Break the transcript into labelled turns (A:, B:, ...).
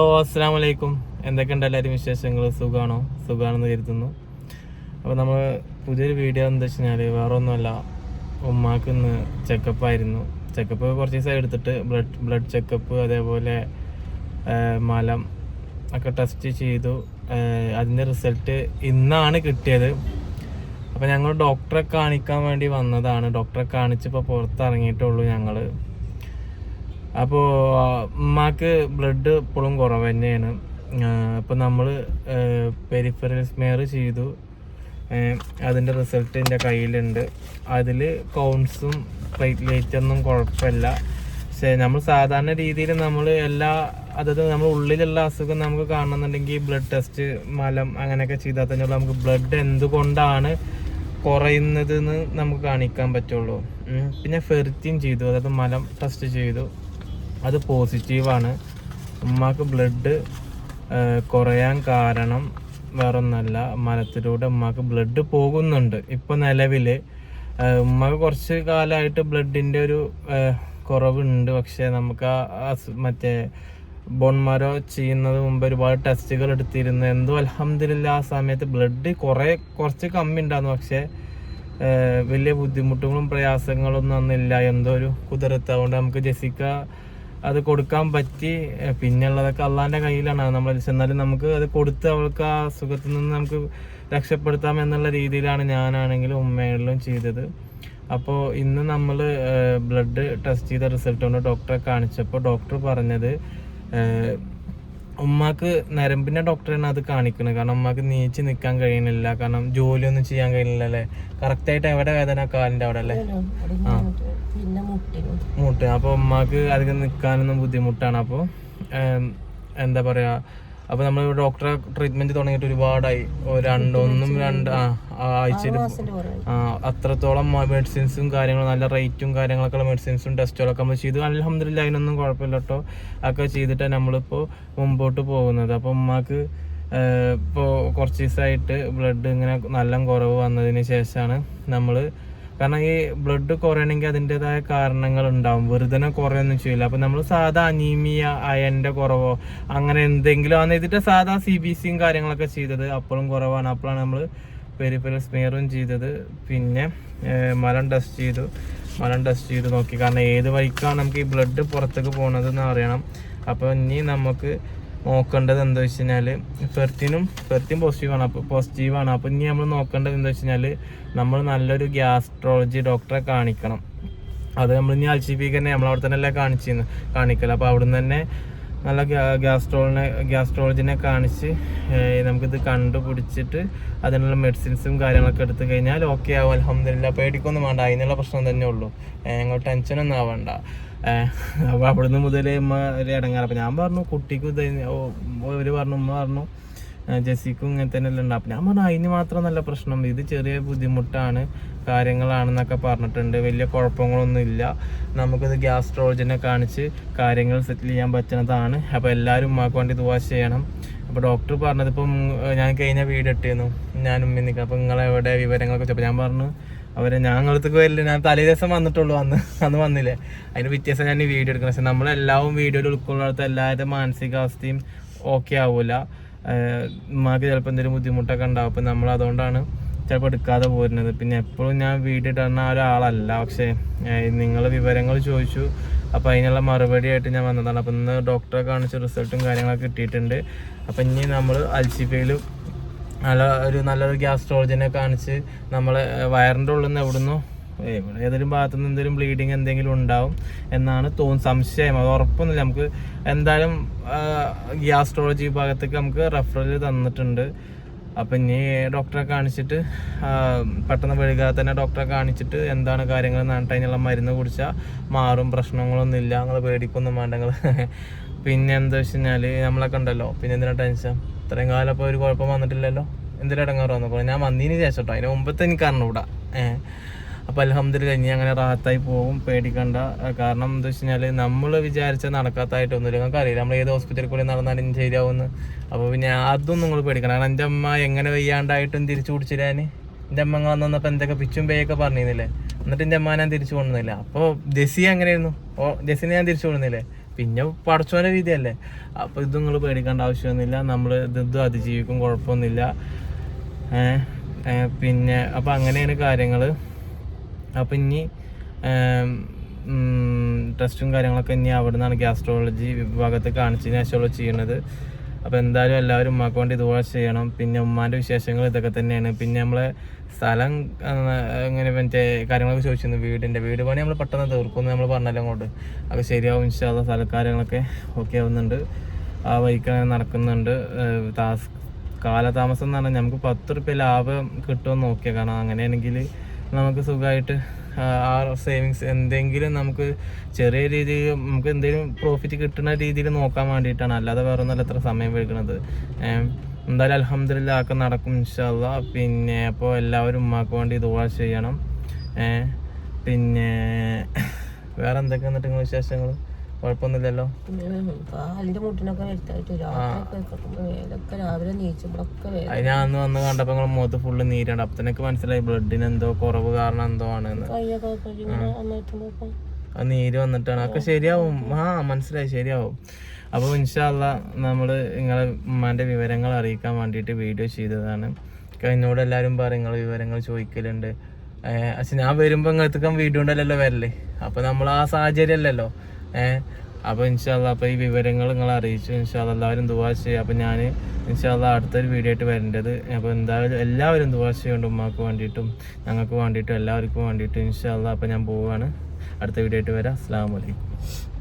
A: ഓ അസ്സാം വലൈക്കും എന്തൊക്കെയുണ്ട് എല്ലാവരും വിശേഷങ്ങൾ? സുഖമാണോ സുഖമാണെന്ന് കരുതുന്നു. അപ്പോൾ നമ്മൾ പുതിയൊരു വീഡിയോ എന്താ വെച്ച് കഴിഞ്ഞാൽ വേറെ ഒന്നുമല്ല ഉമ്മാക്ക് ഇന്ന് ചെക്കപ്പ് ആയിരുന്നു. ചെക്കപ്പ് കുറച്ച് ദിവസം എടുത്തിട്ട് ബ്ലഡ് ബ്ലഡ് ചെക്കപ്പ് അതേപോലെ മലം ഒക്കെ ടെസ്റ്റ് ചെയ്തു. അതിന്റെ റിസൾട്ട് ഇന്നാണ് കിട്ടിയത്. അപ്പോൾ ഞങ്ങൾ ഡോക്ടറെ കാണിക്കാൻ വേണ്ടി വന്നതാണ്. ഡോക്ടറെ കാണിച്ചപ്പോൾ പുറത്തിറങ്ങിയിട്ടുള്ളൂ ഞങ്ങൾ അപ്പോൾ ഉമ്മാക്ക് ബ്ലഡ് ഇപ്പോഴും കുറവ് തന്നെയാണ്. അപ്പോൾ നമ്മൾ പെരിഫറൽ സ്മെയർ ചെയ്തു. അതിന്റെ റിസൾട്ട് എന്റെ കയ്യിലുണ്ട്. അതിൽ കൗൺസും പ്ലേറ്റ്ലേറ്റ് ഒന്നും കുഴപ്പമില്ല. പക്ഷേ നമ്മൾ സാധാരണ രീതിയിൽ നമ്മൾ എല്ലാ അതായത് നമ്മൾ ഉള്ളിലുള്ള അസുഖം നമുക്ക് കാണണമെന്നുണ്ടെങ്കിൽ ബ്ലഡ് ടെസ്റ്റ് മലം അങ്ങനെയൊക്കെ ചെയ്താൽ തന്നെ നമുക്ക് ബ്ലഡ് എന്തുകൊണ്ടാണ് കുറയുന്നതെന്ന് നമുക്ക് കാണിക്കാൻ പറ്റുള്ളൂ. പിന്നെ ഫെർത്തിയും ചെയ്തു. അതായത് മലം ടെസ്റ്റ് ചെയ്തു. അത് പോസിറ്റീവാണ് ഉമ്മാക്ക് ബ്ലഡ് കുറയാൻ കാരണം വേറൊന്നല്ല. മലത്തിലൂടെ ഉമ്മാക്ക് ബ്ലഡ് പോകുന്നുണ്ട്. ഇപ്പൊ നിലവിൽ ഉമ്മക്ക് കുറച്ച് കാലമായിട്ട് ബ്ലഡിന്റെ ഒരു കുറവുണ്ട്. പക്ഷേ നമുക്ക് ആ മറ്റേ ബോൺമാരോ ചെയ്യുന്നത് മുമ്പ് ഒരുപാട് ടെസ്റ്റുകൾ എടുത്തിരുന്നു. എന്തോ അലഹമില്ല ആ സമയത്ത് ബ്ലഡ് കുറെ കുറച്ച് കമ്മി ഉണ്ടായിരുന്നു. പക്ഷെ വലിയ ബുദ്ധിമുട്ടുകളും പ്രയാസങ്ങളൊന്നും അന്നില്ല എന്തോ ഒരു കുതിരത്ത് അതുകൊണ്ട് നമുക്ക് ജെസിക്ക അത് കൊടുക്കാൻ പറ്റി പിന്നെയുള്ളതൊക്കെ അള്ളാന്റെ കയ്യിലാണ്. നമ്മൾ എന്നാലും നമുക്ക് അത് കൊടുത്ത് അവൾക്ക് ആ അസുഖത്തിൽ നിന്ന് നമുക്ക് രക്ഷപ്പെടുത്താം എന്നുള്ള രീതിയിലാണ് ഞാനാണെങ്കിലും ഉമ്മയിലും ചെയ്തത്. അപ്പോൾ ഇന്ന് നമ്മൾ ബ്ലഡ് ടെസ്റ്റ് ചെയ്ത റിസൾട്ട് കൊണ്ട് ഡോക്ടറെ കാണിച്ചപ്പോൾ ഡോക്ടർ പറഞ്ഞത് ഉമ്മാക്ക് നരമ്പിന്റെ ഡോക്ടറാണ് അത് കാണിക്കുന്നത്. കാരണം ഉമ്മാക്ക് നീച്ച് നിൽക്കാൻ കഴിയുന്നില്ല കാരണം ജോലിയൊന്നും ചെയ്യാൻ കഴിയുന്നില്ല അല്ലേ? കറക്റ്റായിട്ട് എവിടെ വേദന കാലിന്റെ അവിടെ അല്ലേ? ആ. മുട്ട്. അപ്പോൾ ഉമ്മാക്ക് അധികം നിൽക്കാനൊന്നും ബുദ്ധിമുട്ടാണ്. അപ്പോൾ എന്താ പറയാ അപ്പോൾ നമ്മൾ ഡോക്ടറെ ട്രീറ്റ്മെന്റ് തുടങ്ങിയിട്ട് ഒരുപാടായി. രണ്ടൊന്നും രണ്ട് ആഴ്ചയിൽ അത്രത്തോളം മെഡിസിൻസും കാര്യങ്ങളും നല്ല റേറ്റും കാര്യങ്ങളൊക്കെ ഉള്ള മെഡിസിൻസും ടെസ്റ്റുകളൊക്കെ നമ്മൾ ചെയ്തു. അലഹമില്ല അതിനൊന്നും കുഴപ്പമില്ല കേട്ടോ ഒക്കെ ചെയ്തിട്ടാണ് നമ്മളിപ്പോ മുമ്പോട്ട് പോകുന്നത്. അപ്പോൾ ഉമ്മാക്ക് ഇപ്പോൾ കുറച്ച് ദിവസമായിട്ട് ബ്ലഡ് ഇങ്ങനെ നല്ല കുറവ് വന്നതിന് ശേഷമാണ് നമ്മൾ കാരണം ഈ ബ്ലഡ് കുറയണമെങ്കിൽ അതിന്റെതായ കാരണങ്ങൾ ഉണ്ടാവും. വെറുതെ കുറയൊന്നും ചെയ്യില്ല. അപ്പം നമ്മൾ സാധാ അനീമിയ അയന്റെ കുറവോ അങ്ങനെ എന്തെങ്കിലും ആണ് ഇതിട്ട് സാധാ സി ബി സിയും കാര്യങ്ങളൊക്കെ ചെയ്തത് അപ്പോഴും കുറവാണ്. അപ്പോഴാണ് നമ്മൾ പെരിഫറൽ സ്മിയറും ചെയ്തത്. പിന്നെ മലം ടെസ്റ്റ് ചെയ്തു. മലം ടെസ്റ്റ് ചെയ്ത് നോക്കി. കാരണം ഏത് വഴിക്കാണ് നമുക്ക് ഈ ബ്ലഡ് പുറത്തേക്ക് പോകുന്നതെന്ന് അറിയണം. അപ്പോൾ ഇനി നമുക്ക് നോക്കേണ്ടത് എന്താ വെച്ച് കഴിഞ്ഞാൽ ഫെർത്തിനും ഫെർത്തിൻ പോസിറ്റീവാണ് അപ്പോൾ പോസിറ്റീവാണ് അപ്പോൾ ഇനി നമ്മൾ നോക്കേണ്ടത് എന്താ വെച്ച് കഴിഞ്ഞാൽ നമ്മൾ നല്ലൊരു ഗ്യാസ്ട്രോളജി ഡോക്ടറെ കാണിക്കണം. അത് നമ്മൾ ഇനി അൽസിപ്പിക്കുന്നത് നമ്മൾ അവിടെ തന്നെ അല്ലേ കാണിച്ചിരുന്നു കാണിക്കല. അപ്പോൾ അവിടുന്ന് തന്നെ നല്ല ഗ്യാസ്ട്രോളിനെ ഗ്യാസ്ട്രോളജിനെ കാണിച്ച് നമുക്കിത് കണ്ടുപിടിച്ചിട്ട് അതിനുള്ള മെഡിസിൻസും കാര്യങ്ങളൊക്കെ എടുത്തു കഴിഞ്ഞാൽ ഓക്കെ ആവും അലഹമില്ല പേടിക്കൊന്നും വേണ്ട അതിനുള്ള പ്രശ്നം തന്നെ ഉള്ളൂ. ഞങ്ങൾ ടെൻഷനൊന്നും ആവണ്ട. അപ്പോൾ അവിടുന്ന് മുതൽ ഉമ്മ ഒരു ഇടങ്ങാറ്. അപ്പോൾ ഞാൻ പറഞ്ഞു കുട്ടിക്കും ഇത് ഒരു പറഞ്ഞു ഉമ്മ പറഞ്ഞു ജെസ്സിക്കും ഇങ്ങനെ തന്നെ ഉണ്ട് ഉണ്ടാവും ഞാൻ പറഞ്ഞു അതിന് മാത്രം നല്ല പ്രശ്നം. ഇത് ചെറിയ ബുദ്ധിമുട്ടാണ്. കാര്യങ്ങളാണെന്നൊക്കെ പറഞ്ഞിട്ടുണ്ട്. വലിയ കുഴപ്പങ്ങളൊന്നും ഇല്ല നമുക്കിത് ഗ്യാസ്ട്രോളജിനെ കാണിച്ച് കാര്യങ്ങൾ സെറ്റിൽ ചെയ്യാൻ പറ്റുന്നതാണ്. അപ്പോൾ എല്ലാവരും ഉമ്മാക്ക് വേണ്ടി ദുവാ ചെയ്യണം. അപ്പോൾ ഡോക്ടർ പറഞ്ഞത് ഇപ്പം ഞാൻ കഴിഞ്ഞ വീട് ഇട്ടിരുന്നു. ഞാൻ ഉമ്മ നിൽക്കാം അപ്പോൾ നിങ്ങളെവിടെ? വിവരങ്ങളൊക്കെ ചോദിച്ചപ്പോൾ ഞാൻ പറഞ്ഞു അവരെ ഞങ്ങളടുത്തേക്ക് വരില്ല. ഞാൻ തലേ ദിവസം വന്നിട്ടുള്ളൂ. അന്ന് അന്ന് വന്നില്ലേ? അതിന് വ്യത്യാസം ഞാൻ വീഡിയോ എടുക്കണം. പക്ഷെ നമ്മളെല്ലാവും വീഡിയോയിൽ ഉൾക്കൊള്ളാത്ത എല്ലാവരുടെ മാനസികാവസ്ഥയും ഓക്കെ ആവൂല. ഏഹ് ഉമ്മാക്ക് ചിലപ്പോൾ എന്തെങ്കിലും ബുദ്ധിമുട്ടൊക്കെ ഉണ്ടാവും. അപ്പം നമ്മൾ അതുകൊണ്ടാണ് ചിലപ്പോൾ എടുക്കാതെ പോരുന്നത്. പിന്നെ എപ്പോഴും ഞാൻ വീട്ടിൽ ഇടുന്ന ഒരാളല്ല. പക്ഷേ നിങ്ങൾ വിവരങ്ങൾ ചോദിച്ചു. അപ്പോൾ അതിനുള്ള മറുപടി ആയിട്ട് ഞാൻ വന്നതാണ്. അപ്പം ഇന്ന് ഡോക്ടറെ കാണിച്ച റിസൾട്ടും കാര്യങ്ങളൊക്കെ കിട്ടിയിട്ടുണ്ട്. അപ്പം ഇനി നമ്മൾ അൽഷിഫയിൽ നല്ല ഒരു നല്ലൊരു ഗ്യാസ്ട്രോളജിനെ കാണിച്ച് നമ്മളെ വയറിന്റെ ഉള്ളിൽ നിന്ന് എവിടുന്നോ എവിടെ ഏതെങ്കിലും ഭാഗത്തു നിന്ന് എന്തെങ്കിലും ബ്ലീഡിങ് എന്തെങ്കിലും ഉണ്ടാവും എന്നാണ് തോന്നുന്നത്. സംശയം. അത് ഉറപ്പൊന്നുമില്ല. നമുക്ക് എന്തായാലും ഗ്യാസ്ട്രോളജി ഭാഗത്തേക്ക് നമുക്ക് റെഫറൽ തന്നിട്ടുണ്ട്. അപ്പം ഇനി ഡോക്ടറെ കാണിച്ചിട്ട് പെട്ടെന്ന് വൈകാതെ തന്നെ ഡോക്ടറെ കാണിച്ചിട്ട് എന്താണ് കാര്യങ്ങൾ എന്നിട്ട് അതിനുള്ള മരുന്ന് കുടിച്ചാൽ മാറും പ്രശ്നങ്ങളൊന്നും ഇല്ല നിങ്ങൾ പേടിക്കൊന്നും വേണ്ട നിങ്ങൾ പിന്നെ എന്താ വെച്ച് കഴിഞ്ഞാൽ നമ്മളൊക്കെ ഉണ്ടല്ലോ. പിന്നെ എന്തിനാ ടെൻഷൻ ഇത്രയും കാലം ഇപ്പോൾ ഒരു കുഴപ്പം വന്നിട്ടില്ലല്ലോ. എന്തിനാ ഇടങ്ങാറ് വന്നു ഞാൻ വന്നതിന് ശേഷം കേട്ടോ അതിന് മുമ്പത്തെ എനിക്ക് അറിഞ്ഞൂടാ. ഏഹ് അപ്പോൾ അലഹമ്മദില്ല ഇനി അങ്ങനെ റാഹത്തായി പോകും പേടിക്കണ്ട. കാരണം എന്താ വെച്ച് കഴിഞ്ഞാൽ നമ്മൾ വിചാരിച്ച നടക്കാത്തതായിട്ടൊന്നുമില്ല നിങ്ങൾക്ക് അറിയില്ല നമ്മൾ ഏത് ഹോസ്പിറ്റലിൽ കൂടി നടന്നാലും ശരിയാവുമെന്ന്. അപ്പോൾ പിന്നെ അതും നിങ്ങൾ പേടിക്കണം കാരണം എന്റെ അമ്മ എങ്ങനെ വയ്യാണ്ടായിട്ടും തിരിച്ചു കുടിച്ചില്ലാന് എന്റെ അമ്മ അങ്ങ് വന്നപ്പോൾ എന്തൊക്കെ പിച്ചും പേയൊക്കെ പറഞ്ഞിരുന്നില്ലേ? എന്നിട്ട് എന്റെ അമ്മ ഞാൻ തിരിച്ചു കൊണ്ടുന്നില്ല അപ്പോൾ ജെസ്സി അങ്ങനെയായിരുന്നു ഓ ജെസ്സിനെ ഞാൻ തിരിച്ചു കൊണ്ടുവന്നില്ലേ? പിന്നെ പടച്ചോന്റെ രീതിയല്ലേ അപ്പൊ ഇത് നിങ്ങൾ പേടിക്കേണ്ട ആവശ്യമൊന്നുമില്ല. നമ്മൾ ഇതും അതിജീവിക്കും കുഴപ്പമൊന്നുമില്ല. പിന്നെ അപ്പൊ അങ്ങനെയാണ് കാര്യങ്ങൾ. അപ്പൊ ഇനി ടെസ്റ്റും കാര്യങ്ങളൊക്കെ ഇനി അവിടെ നിന്നാണ് ഗ്യാസ്ട്രോളജി വിഭാഗത്ത് കാണിച്ചതിന് ശേഷമുള്ള ചെയ്യണത് അപ്പോൾ എന്തായാലും എല്ലാവരും ഉമ്മാക്ക് വേണ്ടി ഇതുപോലെ ചെയ്യണം. പിന്നെ ഉമ്മാന്റെ വിശേഷങ്ങൾ ഇതൊക്കെ തന്നെയാണ്. പിന്നെ നമ്മളെ സ്ഥലം ഇങ്ങനെ മറ്റേ കാര്യങ്ങളൊക്കെ ചോദിച്ചിരുന്നു വീടിന്റെ വീട് പണി നമ്മൾ പെട്ടെന്ന് തീർക്കുമെന്ന് നമ്മൾ പറഞ്ഞല്ലോ അങ്ങോട്ട്. അപ്പോൾ ശരിയാവും ഇൻഷാല്ല സ്ഥല കാര്യങ്ങളൊക്കെ ഓക്കെ ആവുന്നുണ്ട്. ആ വഴിക്ക് നടക്കുന്നുണ്ട്. താസ് കാലതാമസം എന്ന് പറഞ്ഞാൽ നമുക്ക് പത്ത് റുപ്യ ലാഭം കിട്ടുമെന്ന് നോക്കിയാൽ കാരണം അങ്ങനെയാണെങ്കിൽ നമുക്ക് സുഖമായിട്ട് ആ സേവിങ്സ് എന്തെങ്കിലും നമുക്ക് ചെറിയ രീതിയിൽ നമുക്ക് എന്തെങ്കിലും പ്രോഫിറ്റ് കിട്ടുന്ന രീതിയിൽ നോക്കാൻ വേണ്ടിയിട്ടാണ്. അല്ലാതെ വേറെ ഒന്നല്ല എത്ര സമയം വെക്കുന്നത് എന്തായാലും അലഹമ്മദില്ല ഒക്കെ നടക്കും ഇൻഷാല്ല പിന്നെ അപ്പോൾ എല്ലാവരും ഉമ്മാക്ക് വേണ്ടി ദുവാ ചെയ്യണം. പിന്നെ വേറെ എന്തൊക്കെ എന്നിട്ട് നിങ്ങൾ വിശേഷങ്ങൾ കുഴപ്പമൊന്നുമില്ലല്ലോ.
B: കാലിന്റെ മുട്ടിനൊക്കെ വരുത്തായിട്ട് രാത്രി വേലൊക്കെ രാവിലെ നീച്ചുമ്പോഴൊക്കെ വേല
A: അത് ഞാൻ അന്ന് വന്ന് കണ്ടപ്പോ നിങ്ങൾ മുഖത്ത് ഫുള്ള് നീരാണ്. അപ്പൊ തന്നെ മനസ്സിലായി ബ്ലഡിന് എന്തോ കുറവ് കാരണം എന്തോ
B: ആണ്
A: ആ. നീര് വന്നിട്ടാണ്. അതൊക്കെ ശരിയാവും. ആ മനസ്സിലായി. ശരിയാവും. അപ്പോൾ ഇൻഷാല്ല നമ്മൾ നിങ്ങളെ ഉമ്മാന്റെ വിവരങ്ങൾ അറിയിക്കാൻ വേണ്ടിയിട്ട് വീഡിയോ ചെയ്തതാണ്. എന്നോട് എല്ലാവരും പറയും നിങ്ങൾ വിവരങ്ങൾ ചോദിക്കലുണ്ട്. ഏഹ് പക്ഷെ ഞാൻ വരുമ്പോൾ ഇങ്ങനത്തേക്കും വീഡിയോ ഉണ്ടല്ലോ വരല്ലേ അപ്പോൾ നമ്മൾ ആ സാഹചര്യം അല്ലല്ലോ ഏഹ് അപ്പോൾ ഇൻഷാല്ല അപ്പോൾ ഈ വിവരങ്ങൾ നിങ്ങൾ അറിയിച്ചു. ഇൻഷാല്ല എല്ലാവരും ദുവാ ചെയ്യുക അപ്പോൾ ഞാൻ ഇൻഷാല്ല അടുത്തൊരു വീഡിയോ ആയിട്ട് വരേണ്ടത്. അപ്പോൾ എന്തായാലും എല്ലാവരും ദുവാ ചെയ്യുന്നുണ്ട് ഉമ്മാക്ക് വേണ്ടിയിട്ടും ഞങ്ങൾക്ക് വേണ്ടിയിട്ടും എല്ലാവർക്കും വേണ്ടിയിട്ടും ഇൻഷാല്ല അപ്പോൾ ഞാൻ പോവുകയാണ് അടുത്ത വീഡിയോ ആയിട്ട് വരാം. അസ്സാം വലൈക്കും